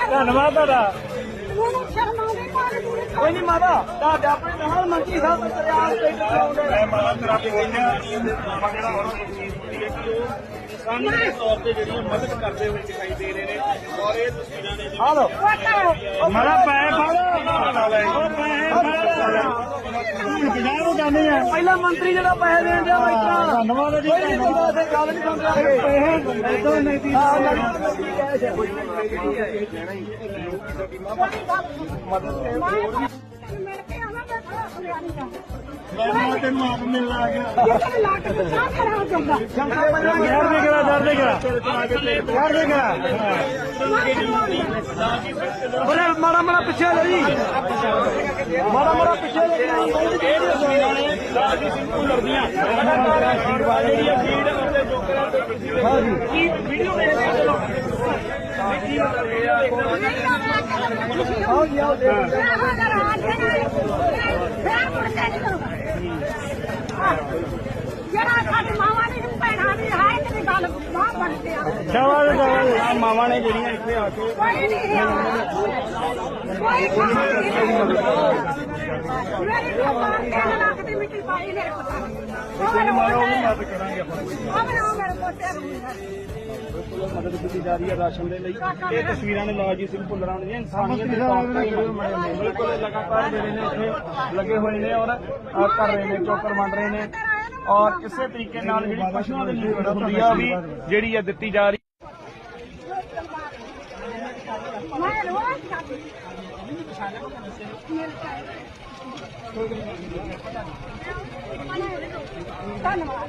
ਧੰਨਵਾਦ ਤੁਹਾਡਾ। ਕੋਈ ਨਹੀਂ ਮਾਤਾ ਤੁਹਾਡੇ ਆਪਣੇ ਨਾਲ ਮੰਤਰੀ ਸਾਹਿਬ ਦਾ ਦਰਿਆ ਤੇ ਚਲਾਉਂਦੇ ਮੈਂ ਮਾਲਾ ਤਰਾਪੀ ਕਹਿੰਦਾ ਆਪਾਂ ਜਿਹੜਾ ਹੁਣ ਚੀਜ਼ ਹੁੰਦੀ ਹੈ ਕਿ ਉਹ ਇਨਸਾਨੀ ਦੇ ਤੌਰ ਤੇ ਜਿਹੜੀ ਮਦਦ ਕਰਦੇ ਹੋਏ ਦਿਖਾਈ ਦੇ ਰਹੇ ਨੇ ਔਰ ਇਹ ਤਸਵੀਰਾਂ ਨੇ ਆ ਲੋ ਵਟਾ ਮਾਰਾ ਪੈਸੇ ਫੜ ਉਹ ਪੈਸੇ ਫੜ ਪੰਜਾਬ ਨੂੰ ਜਾਂਦੇ ਆ ਪਹਿਲਾਂ ਮੰਤਰੀ ਜਿਹੜਾ ਪੈਸੇ ਦੇਣ ਦਿਆ ਬੈਠਾ ਧੰਨਵਾਦ ਜੀ ਕੋਈ ਨਹੀਂ ਬੰਦਾ ਤੇ ਗੱਲ ਨਹੀਂ ਸਮਝਾਂਗੇ ਪੈਸੇ ਇਦੋਂ ਨਹੀਂ ਦੀ ਮਿਲ ਕੇ ਆਵਾਂ ਮੈਂ ਖੜਾ ਖੜਿਆ ਨਹੀਂ ਜਾਂਦਾ ਮੈਂ ਤੈਨੂੰ ਆਪ ਮਿਲਣ ਆ ਗਿਆ ਇਹ ਲੱਟ ਕੇ ਸਾਹ ਖੜਾ ਹੋ ਜਾਂਦਾ ਯਾਰ ਦੇ ਕਰਾ ਦਰ ਦੇ। ਕਰਾ ਯਾਰ ਦੇ ਕਰਾ ਬਰੇ ਮਾੜਾ ਮਾੜਾ ਪਿੱਛੇ ਹੋ ਜੀ ਮਾੜਾ ਮਾੜਾ ਪਿੱਛੇ ਹੋ ਜੀ ਤਸਵੀਰਾਂ ਨੇ ਰਾਜੀ ਸਿੰਘ ਭੁੱਲਰ ਦੀਆਂ ਜਿਹੜੀ ਤੇ ਕੀ ਕੀ ਸਾਡੀ ਮਾਵਾਂ ਦੀ ਭੈਣਾਂ ਦੀ ਹੈ ਤੇ ਗੱਲ ਬਾਹ ਬਣਦੇ ਆ ਸ਼ਾਬਾਸ਼ ਸ਼ਾਬਾਸ਼ ਆ ਮਾਵਾਂ ਨੇ ਜਿਹੜੀਆਂ ਇੱਥੇ ਆ ਕੇ ਕੋਈ ਨਹੀਂ ਕੋਈ ਨਹੀਂ। ਮੇਰੀ ਕਮਾਨ ਦੇ ਲੱਖ ਦੀ ਮਿੱਟੀ ਪਾਈ ਮੇਰੇ ਪੁੱਤ ਉਹ ਮਾਰੋ ਮਦਦ ਕਰਾਂਗੇ ਆਪਾਂ ਉਹ ਮੇਰੇ ਨੂੰ ਮਦਦ ਕੀਤੀ ਜਾ ਰਹੀ ਹੈ ਰਾਸ਼ਨ ਦੇ ਲਈ। ਇਹ ਤਸਵੀਰਾਂ ਨੇ ਲਾਲਜੀ ਸਿੰਘ ਭੁੱਲਰਾਂ ਦੀਆਂ ਇਨਸਾਨੀਅਤ ਦੇ ਤੌਰ ਤੇ ਬਿਲਕੁਲ ਲਗਾਤਾਰ ਜਿਹੜੇ ਨੇ ਇੱਥੇ ਲੱਗੇ ਹੋਏ ਨੇ ਔਰ ਅਹ, ਕਰ ਰਹੇ ਨੇ ਚੋਕਰ ਮੰਡ ਰਹੇ ਨੇ। ਔਰ ਇਸੇ ਤਰੀਕੇ ਨਾਲ ਜਿਹੜੀ ਪਸ਼ੂਆਂ ਦੀ ਲੀਡ ਹੁੰਦੀ ਆ ਵੀ ਜਿਹੜੀ ਆ ਦਿੱਤੀ ਜਾ ਰਹੀ ਧੰਨਵਾਦ।